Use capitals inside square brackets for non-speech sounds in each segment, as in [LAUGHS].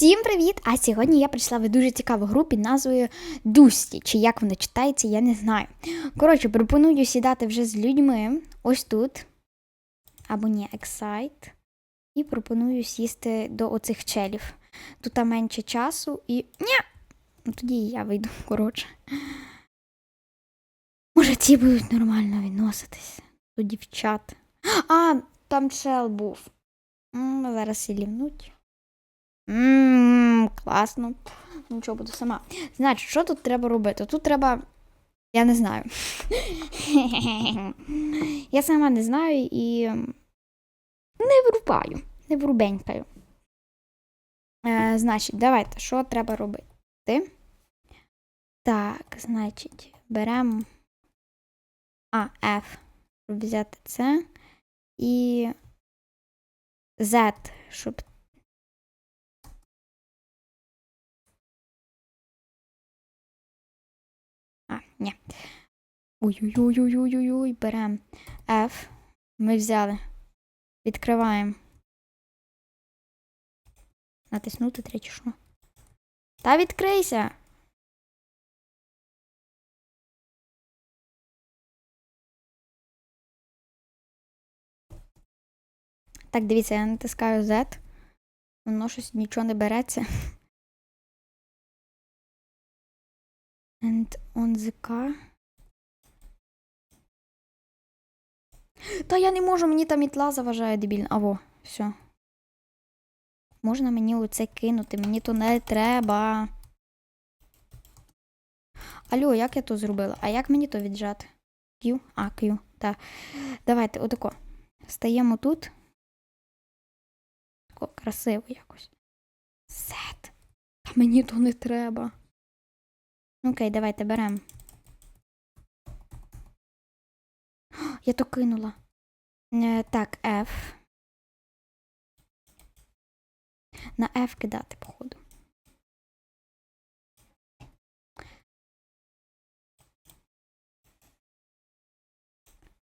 Всім привіт! А сьогодні я прийшла в дуже цікаву гру під назвою Дусті, чи як вона читається, я не знаю. Коротше, пропоную сідати вже з людьми ось тут. Або ні, Excite. І пропоную сісти до оцих челів. Тут менше часу і. Ні! Ну тоді я вийду, [LAUGHS] коротше. Може, ці будуть нормально відноситись до дівчат. А, там чел був. М, Зараз і лівнуть. Ммм, класно. Нічого буду сама. Значить, що тут треба робити? Тут треба. Я не знаю. [LAUGHS] Я сама не знаю і не врубаю, не врубенькаю. Е, значить, давайте, що треба робити? Так, значить, беремо А, F, щоб взяти це. І Z, щоб ні. Ой-ой-ой-ой-ой-ой, беремо F. Ми взяли. Відкриваємо. Натиснути третю що. Та відкрийся. Так, дивіться, я натискаю Z. Воно щось нічого не береться. And on the car. Та я не можу, мені та мітла заважає дебільно. Аво, все. Можна мені оце кинути, мені то не треба. Алло, як я то зробила? А як мені то віджати? Q? А, Q, так. Давайте, отако. Стаємо тут. Тако красиво якось. Сет. Та мені то не треба. Окей, давайте беремо. [GASPS] Я то кинула. Е, так, F. На F кидати, походу.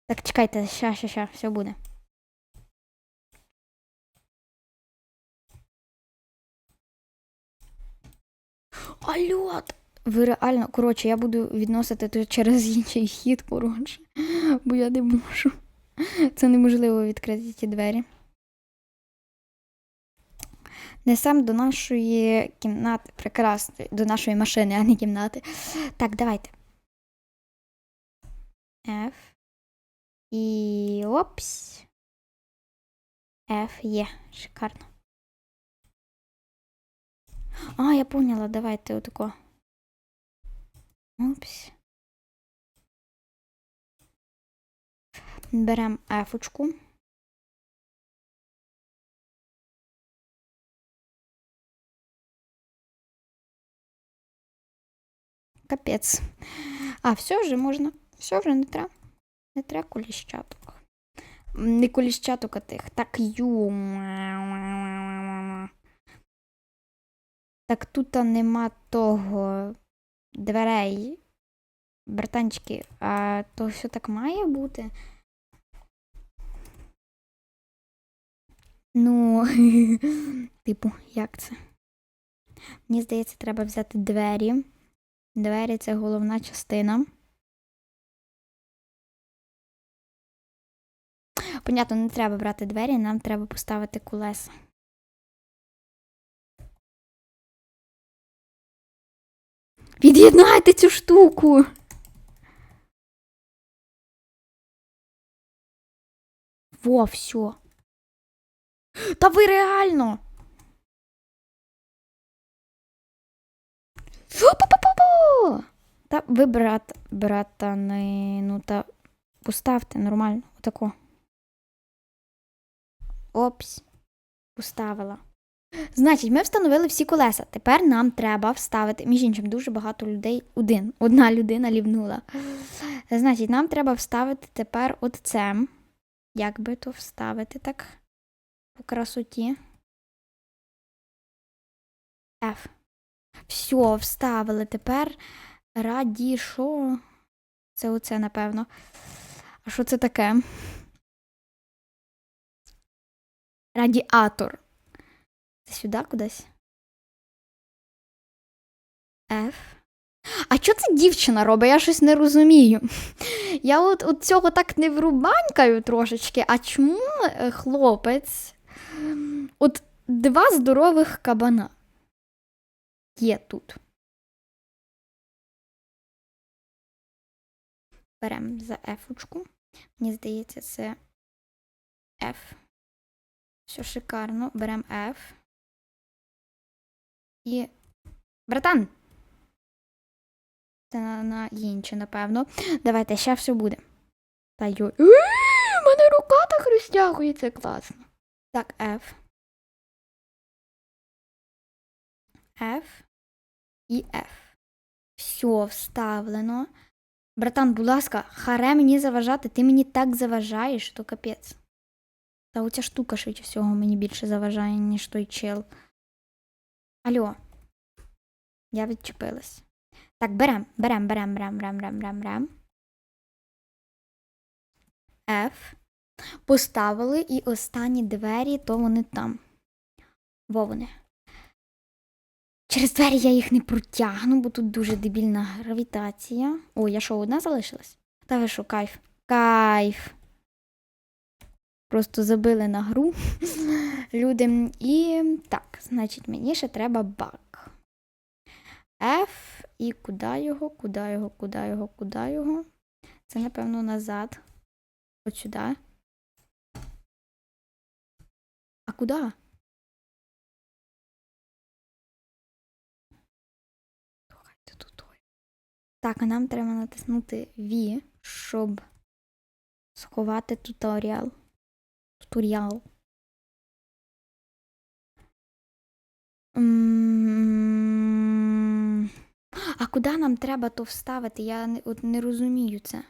Так, чекайте, ща, ща, ща, все буде. [GASPS] Алло, ви реально, коротше, я буду відносити через інший хід, коротше, бо я не можу. Це неможливо відкрити ті двері. Несем до нашої кімнати. Прекрасно, до нашої машини, а не кімнати. Так, давайте. F. І опс. F є. Шикарно. А, я поняла, давайте отако. Опс. Беремо ефочку. Капець. А, все вже можна. Все вже не треба. Не треба коліщаток. Не коліщаток, а тих. Так, ю. Так тут нема того дверей, братанчики, а то все так має бути. Ну, [LAUGHS] типу, як це? Мені здається, треба взяти двері. Двері це головна частина. Понятно, не треба брати двері, нам треба поставити колеса. Від'єднайте цю штуку. Во, все. Та ви реально. Фу-пу-пу-пу-пу! Та ви, брат, братани, ну та поставте нормально, отако. Опс, поставила. Значить, ми встановили всі колеса. Тепер нам треба вставити. Між іншим, дуже багато людей. Один. Одна людина лівнула. Значить, нам треба вставити тепер от це. Як би то вставити так? По красоті. F. Все, вставили. Тепер раді що? Це оце, напевно. А що це таке? Радіатор. Сюди кудись? F. А що це дівчина робить? Я щось не розумію. Я от, от цього так не врубанькаю трошечки, а чому е, хлопець? От два здорових кабана є тут. Беремо за F-очку. Мені здається, це F. Все шикарно. Беремо F. І. Братан! Це на, на інше, напевно. Давайте, ще все буде. Та йой. Е, У мене рука так розтягується класно. Так, F. F і F. Все, вставлено. Братан, будь ласка, харе мені заважати, ти мені так заважаєш, то капець. Та оця штука швидше всього мені більше заважає, ніж той чел. Алло. Я відчепилась. Так, берем, берем, берем, берем, берем, берем, берем, берем. F. Поставили і останні двері, то вони там. Во вони. Через двері я їх не протягну, бо тут дуже дебільна гравітація. О, я що, одна залишилась? Та ви що, кайф. Кайф. Просто забили на гру [LAUGHS] люди. І так, значить, мені ще треба бак. F і куди його, куди його, куди його, куди його. Це, напевно, назад. От сюди. А куди? Так, а нам треба натиснути V, щоб сховати туторіал. Туторіал. А куди нам треба то вставити? Я не, от не розумію це.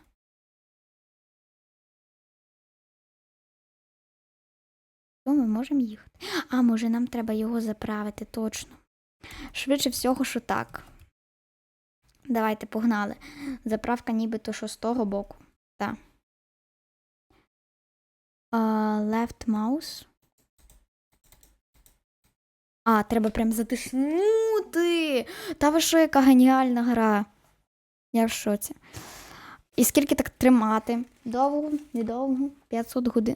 То ми можемо їхати. А, може, нам треба його заправити, точно. Швидше всього, що так. Давайте погнали. Заправка нібито що з того боку. Так. Uh, left mouse. А, треба прям затиснути. Та ви що, яка геніальна гра. Я в шоці. І скільки так тримати? Довго, недовго, 500 годин.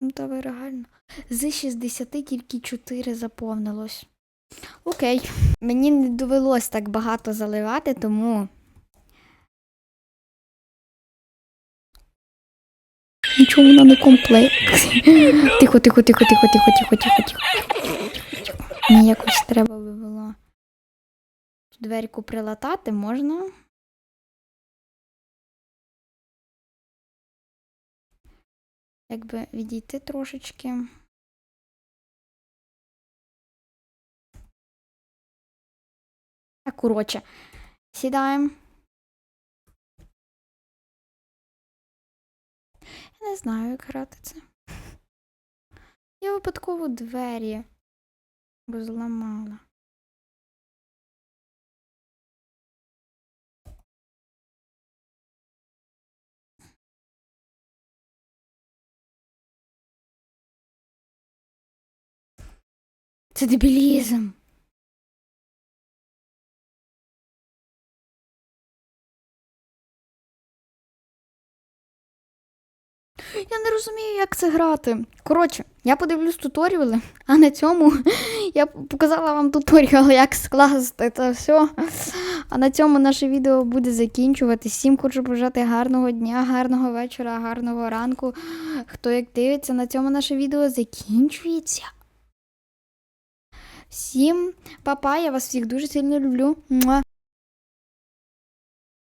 Ну, та ви реально. З 60 тільки 4 заповнилось. Окей. Мені не довелось так багато заливати, тому. Нічого вона не комплект. [LAUGHS] Тихо, тихо, тихо, тихо, тихо, тихо, тихо, тихо. Мені якось треба би було дверку прилатати можна. Якби відійти трошечки. Так, коротше, сідаємо. Не знаю, як грати це. Я випадково двері бо зламала. Це дебілізм. Розумію, як це грати. Коротше, я подивлюсь туторіали, а на цьому [LAUGHS] я показала вам туторіал, як скласти це все. А на цьому наше відео буде закінчувати. Всім хочу бажати гарного дня, гарного вечора, гарного ранку. Хто як дивиться, на цьому наше відео закінчується. Всім па-па, я вас всіх дуже сильно люблю.